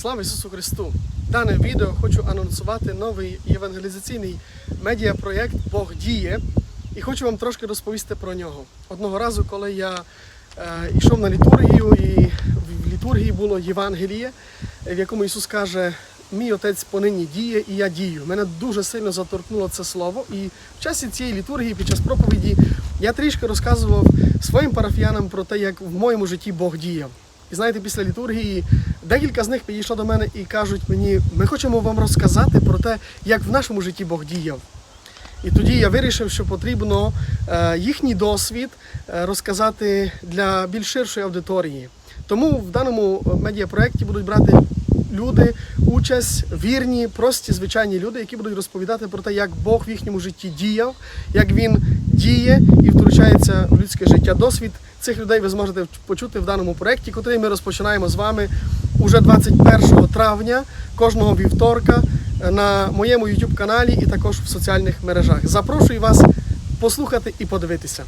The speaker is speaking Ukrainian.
Слава Ісусу Христу! Дане відео хочу анонсувати новий євангелізаційний медіапроєкт Бог діє. І хочу вам трошки розповісти про нього. Одного разу, коли я е, йшов на літургію, і в літургії було Євангеліє, в якому Ісус каже: Мій отець понині діє, і я дію. Мене дуже сильно заторкнуло це слово. І в часі цієї літургії, під час проповіді, я трішки розказував своїм парафіянам про те, як в моєму житті Бог діяв. І знаєте, після літургії декілька з них підійшло до мене і кажуть мені, ми хочемо вам розказати про те, як в нашому житті Бог діяв. І тоді я вирішив, що потрібно е, їхній досвід е, розказати для більш ширшої аудиторії. Тому в даному медіапроєкті будуть брати люди участь, вірні, прості, звичайні люди, які будуть розповідати про те, як Бог в їхньому житті діяв, як він діє і втручається в людське життя. Досвід цих людей ви зможете почути в даному проєкті, який ми розпочинаємо з вами уже 21 травня кожного вівторка е, на моєму YouTube каналі і також в соціальних мережах. Запрошую вас послухати і подивитися.